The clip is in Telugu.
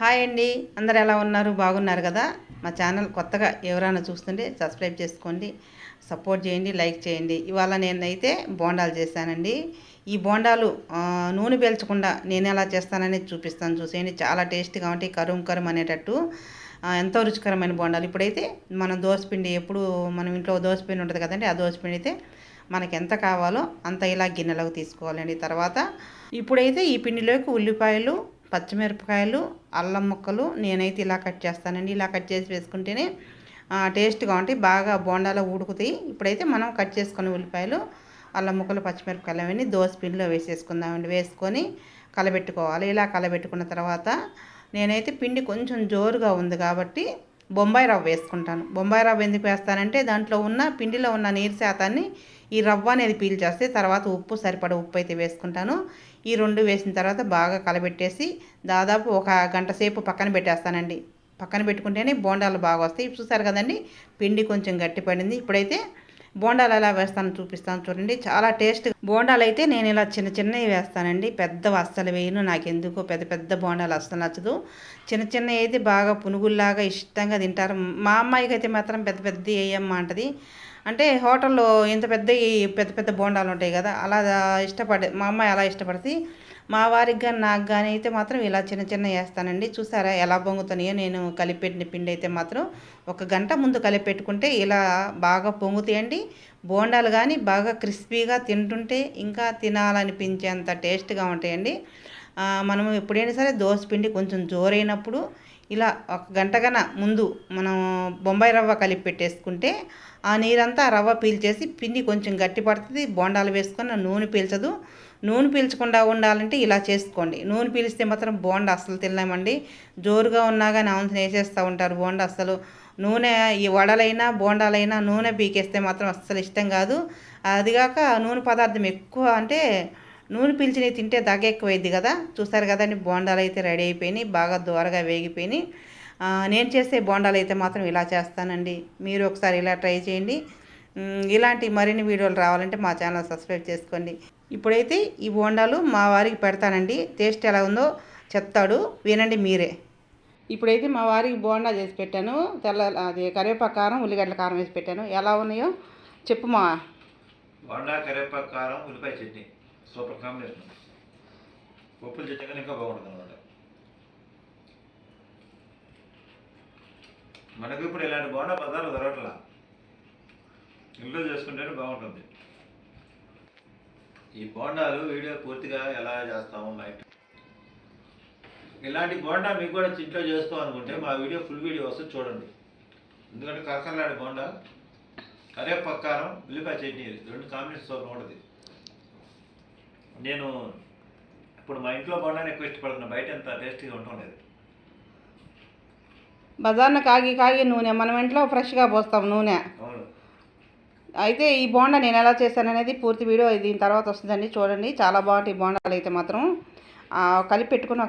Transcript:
హాయ్ అండి. అందరు ఎలా ఉన్నారు? బాగున్నారు కదా? మా ఛానల్ కొత్తగా ఎవరైనా చూస్తుంటే సబ్స్క్రైబ్ చేసుకోండి సపోర్ట్ చేయండి లైక్ చేయండి. ఇవాళ నేనైతే బోండాలు చేశానండి. ఈ బోండాలు నూనె పీల్చకుండా నేను ఎలా చేస్తాననేది చూపిస్తాను చూసేయండి. చాలా టేస్ట్గా ఉంటాయి కరుం కరుం అనేటట్టు. ఎంతో రుచికరమైన బోండాలు. ఇప్పుడైతే మనం దోసపిండి ఎప్పుడు మనం ఇంట్లో దోసపిండి ఉంటుంది కదండి ఆ దోసపిండి అయితే మనకి ఎంత కావాలో అంత ఇలా గిన్నెలోకి తీసుకోవాలండి. తర్వాత ఇప్పుడైతే ఈ పిండిలోకి ఉల్లిపాయలు పచ్చిమిరపకాయలు అల్లం ముక్కలు నేనైతే ఇలా కట్ చేస్తానండి. ఇలా కట్ చేసి వేసుకుంటేనే టేస్ట్గా ఉంటాయి. బాగా బోండాలో ఉడుకుతాయి. ఇప్పుడైతే మనం కట్ చేసుకున్న ఉల్లిపాయలు అల్లం ముక్కలు పచ్చిమిరపకాయలు అవన్నీ దోశ పిండిలో వేసేసుకుందామండి. వేసుకొని కలబెట్టుకోవాలి. ఇలా కలబెట్టుకున్న తర్వాత నేనైతే పిండి కొంచెం జోరుగా ఉంది కాబట్టి బొంబాయి రవ్వ వేసుకుంటాను. బొంబాయి రవ్వ ఎందుకు వేస్తానంటే దాంట్లో ఉన్న పిండిలో ఉన్న నీరు శాతాన్ని ఈ రవ్వ అనేది పీల్చేస్తే తర్వాత ఉప్పు సరిపడ ఉప్పు అయితే వేసుకుంటాను. ఈ రెండు వేసిన తర్వాత బాగా కలబెట్టేసి దాదాపు ఒక గంట సేపు పక్కన పెట్టేస్తానండి. పక్కన పెట్టుకుంటేనే బోండాలు బాగా వస్తాయి. చూసారు కదండి? పిండి కొంచెం గట్టి పడింది ఇప్పుడైతే బోండాలు ఎలా వేస్తాను చూపిస్తాను చూడండి. చాలా టేస్ట్ బోండాలు అయితే నేను ఇలా చిన్న చిన్నవి వేస్తానండి. పెద్దవి అస్సలు వేయను. నాకు ఎందుకో పెద్ద పెద్ద బోండాలు అస్సలు నచ్చదు. చిన్న చిన్నవి అయితే బాగా పునుగుల్లాగా ఇష్టంగా తింటారు. మా అమ్మాయికి అయితే మాత్రం పెద్ద పెద్ద వేయమ్మ అంటది. అంటే హోటల్లో ఇంత పెద్ద పెద్ద పెద్ద బోండాలు ఉంటాయి కదా అలా ఇష్టపడే మా అమ్మాయి అలా ఇష్టపడితే మా వారికి కానీ నాకు కానీ అయితే మాత్రం ఇలా చిన్న చిన్న వేస్తానండి చూసారా ఎలా పొంగుతున్నాయో నేను కలిపెట్టిన పిండి అయితే మాత్రం ఒక గంట ముందు కలిపెట్టుకుంటే ఇలా బాగా పొంగుతాయండి. బోండాలు కానీ బాగా క్రిస్పీగా తింటుంటే ఇంకా తినాలనిపించేంత టేస్ట్గా ఉంటాయండి. మనం ఎప్పుడైనా సరే దోశ పిండి కొంచెం జోరైనప్పుడు ఇలా ఒక గంటగన ముందు మనం బొంబాయి రవ్వ కలిపి పెట్టేసుకుంటే ఆ నీరంతా రవ్వ పీల్చేసి పిండి కొంచెం గట్టి పడుతుంది బోండాలు వేసుకొని నూనె పీల్చదు. నూనె పీల్చకుండా ఉండాలంటే ఇలా చేసుకోండి. నూనె పీలిస్తే మాత్రం బోండా అస్సలు తినలేమండి. జోరుగా ఉన్నా కానీ అవును వేసేస్తూ ఉంటారు బోండా అస్సలు. నూనె ఈ వడలైనా బోండాలైనా నూనె పీకేస్తే మాత్రం అస్సలు ఇష్టం కాదు. అదిగాక నూనె పదార్థం ఎక్కువ అంటే నూనె పీల్చినవి తింటే దగ్గ ఎక్కువైద్ది కదా. చూస్తారు కదండి బోండాలు అయితే రెడీ అయిపోయినాయి బాగా దూరగా వేగిపోయినాయి. నేను చేసే బోండాలు అయితే మాత్రం ఇలా చేస్తానండి. మీరు ఒకసారి ఇలా ట్రై చేయండి. ఇలాంటి మరిన్ని వీడియోలు రావాలంటే మా ఛానల్ సబ్స్క్రైబ్ చేసుకోండి. ఇప్పుడైతే ఈ బోండాలు మా వారికి పెడతానండి. టేస్ట్ ఎలా ఉందో చెప్తాడు. వినండి మీరే. ఇప్పుడైతే మా వారికి బోండా చేసి పెట్టాను. తెల్ల అది కరివేపాకు కారం ఉల్లిగడ్డల కారం వేసి పెట్టాను. ఎలా ఉన్నాయో చెప్పు మా. బోండా కరివేపాకు కారం ఉల్లిపాయ చట్నీ. సూపర్ కాంబినేషన్ పప్పులు చట్నీ ఇంకా బాగుంటుంది అనమాట మనకు ఇప్పుడు ఇలాంటి బోండా పదాలు దొరకట్లా. ఇంట్లో చేసుకుంటేనే బాగుంటుంది. ఈ బోండాలు వీడియో పూర్తిగా ఎలా చేస్తామో మా ఇలాంటి బోండా మీకు కూడా ఇంట్లో చేస్తాం అనుకుంటే మా వీడియో ఫుల్ వీడియో వస్తే చూడండి. ఎందుకంటే కరకరలాంటి బోండా కరివేపాకు పక్కారం ఉల్లిపాయ చట్నీ రెండు కాంబినేషన్ సూపర్ ఉంటుంది. నేను ఇప్పుడు మా ఇంట్లో బోండాన్ని ఎక్కువ ఇష్టపడుతున్నా బయట ఎంత టేస్టీగా ఉంటుండేది బజార్న కాగి కాగి నూనె మనం ఇంట్లో ఫ్రెష్గా పోస్తాం నూనె. అవును. అయితే ఈ బోండా నేను ఎలా చేశాను అనేది పూర్తి వీడియో దీని తర్వాత వస్తుందండి. చూడండి చాలా బాగుంటాయి ఈ బోండాలు అయితే మాత్రం. కలిపి పెట్టుకుని